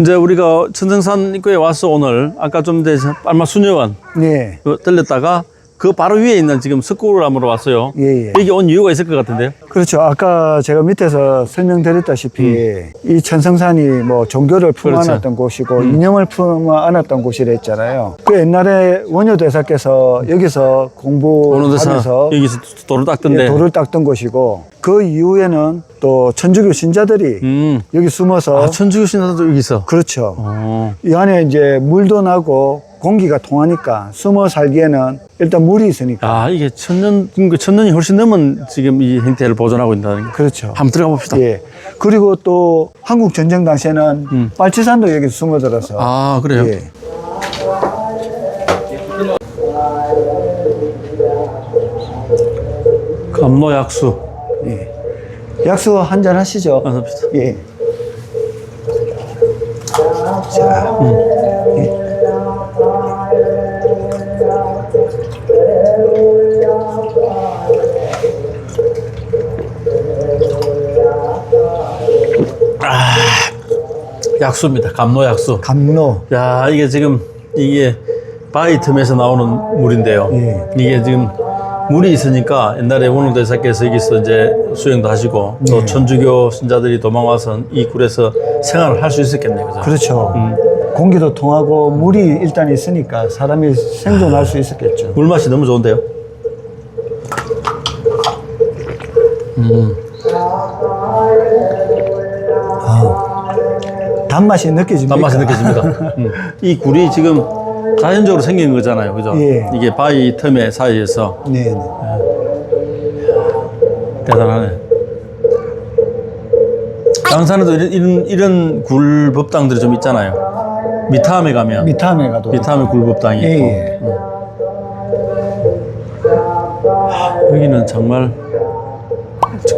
이제 우리가 천정산 입구에 와서 오늘 아까 좀 전에 빨마 수녀원 네. 그 들렸다가 그 바로 위에 있는 지금 석굴암으로 왔어요. 예, 예. 여기 온 이유가 있을 것 같은데요. 그렇죠. 아까 제가 밑에서 설명드렸다시피 음. 이 천성산이 뭐 종교를 품어안았던 곳이고 이념을 품어안았던 곳이라 했잖아요. 그 옛날에 원효 대사께서 여기서 공부하면서 여기서 도를 닦던데. 예, 돌을 닦던 곳이고 그 이후에는 또 천주교 신자들이 음. 여기 숨어서 아 천주교 신사도 여기 있어. 그렇죠. 어. 이 안에 이제 물도 나고 공기가 통하니까 숨어 살기에는 일단 물이 있으니까 아 이게 천년 그 천년이 훨씬 넘은 지금 이 행태를 보존하고 있다는 거. 그렇죠. 한번 들어가 봅시다. 예. 그리고 또 한국 전쟁 당시에는 음. 빨치산도 여기 숨어들어서 아 그래요. 예. 감로 약수. 예. 약수 한 잔 하시죠. 아, 봅시다. 예. 자, 예. 약수입니다. 감로 약수. 감로. 야 이게 지금 이게 바위 틈에서 나오는 물인데요. 예. 이게 지금 물이 있으니까 옛날에 원효대사께서 여기서 이제 수영도 하시고 또 예. 천주교 신자들이 도망와서 이 굴에서 생활을 할 수 있었겠네요. 그죠? 그렇죠. 음. 공기도 통하고 물이 일단 있으니까 사람이 생존할 수 있었겠죠. 물 맛이 너무 좋은데요. 단맛이 느껴집니까? 단맛이 느껴집니다. 음. 이 굴이 지금 자연적으로 생긴 거잖아요. 그죠? 예. 이게 바위 틈의 사이에서 네. 네. 대단하네. 양산에도 이런, 이런, 이런 굴 법당들이 좀 있잖아요. 미타함에 가면 미타함에 가도 미타함에 굴 법당이 예, 있고 예. 여기는 정말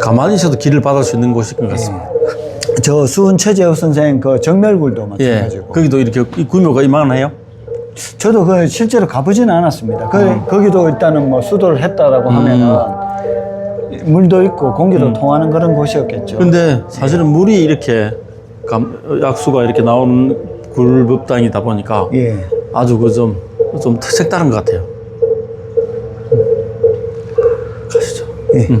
가만히 있어도 길을 받을 수 있는 곳인 것 같습니다. 저 수은 최재호 선생 그 정멸굴도 예, 마찬가지고 거기도 이렇게 이 규모가 이만해요. 저도 그 실제로 가보지는 않았습니다. 그, 음. 거기도 일단은 뭐 수도를 했다라고 하면은 물도 있고 공기도 통하는 그런 곳이었겠죠. 음. 근데 사실은 물이 이렇게 감, 약수가 이렇게 나오는 굴 법당이다 보니까 예. 아주 그 좀 좀 색다른 것 같아요. 가시죠. 예.